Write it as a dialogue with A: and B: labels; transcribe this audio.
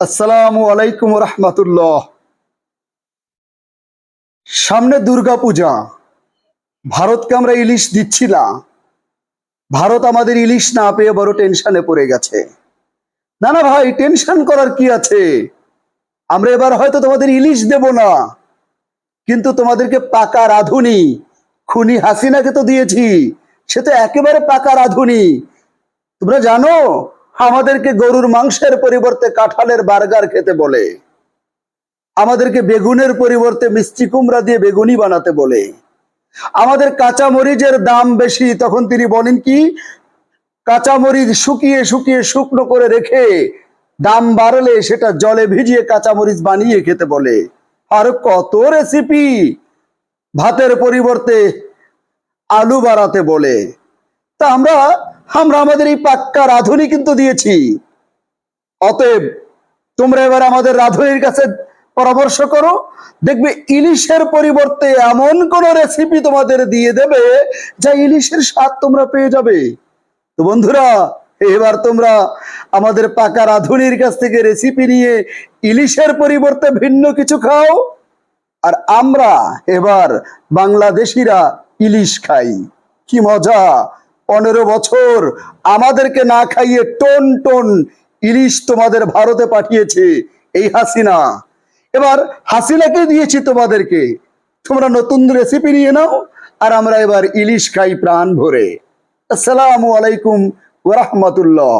A: আসসালামু আলাইকুম রহমতুল্লাহ সামনে দুর্গা পূজা ভারতকে আমরা ইলিশ দিচ্ছি না ভারত আমাদের ইলিশ না পেয়ে বড় টেনশনে পড়ে গেছে। না না ভাই, টেনশন করার কি আছে? আমরা এবার হয়তো তোমাদের ইলিশ দেব না। কিন্তু তোমাদেরকে পাকা রাঁধুনি, খুনি হাসিনাকে তো দিয়েছি। সে তো একেবারে পাকা রাঁধুনি। তোমরা জানো আমাদেরকে গরুর মাংসের পরিবর্তে কাঁঠালের বার্গার খেতে বলে। আমাদেরকে বেগুনের পরিবর্তে মিষ্টি কুমড়া দিয়ে বেগুনি বানাতে বলে। আমাদের কাঁচা মরিচের দাম বেশি, তখন তিনি বলেন কি কাঁচা মরিচ শুকিয়ে শুকিয়ে শুকনো করে রেখে দাম বাড়লে সেটা জলে ভিজিয়ে কাঁচা মরিচ বানিয়ে খেতে বলে। আর কত রেসিপি ভাতের পরিবর্তে আলু বাড়াতে বলে। তা আমরা আমরা আমাদের এই পাক্কা রাঁধুনি কিন্তু দিয়েছি। অতএব তোমরা এবার আমাদের রাঁধুনির কাছে পরামর্শ করো, দেখবে ইলিশের পরিবর্তে এমন কোন রেসিপি তোমাদের দিয়ে দেবে যা ইলিশের স্বাদ তোমরা পেয়ে যাবে। তো বন্ধুরা, এবার তোমরা আমাদের পাকা রাঁধুনির কাছ থেকে রেসিপি নিয়ে ইলিশের পরিবর্তে ভিন্ন কিছু খাও, আর আমরা এবার বাংলাদেশিরা ইলিশ খাই। কি মজা! পনেরো বছর আমাদেরকে না খাইয়ে টন টন ইলিশ তোমাদের ভারতে পাঠিয়েছে এই হাসিনা। এবার হাসিনাকে দিয়েছি তোমাদেরকে। তোমরা নতুন রেসিপি নিয়ে নাও আর আমরা এবার ইলিশ খাই প্রাণ ভরে। আসসালামু আলাইকুম ওরহমতুল্লাহ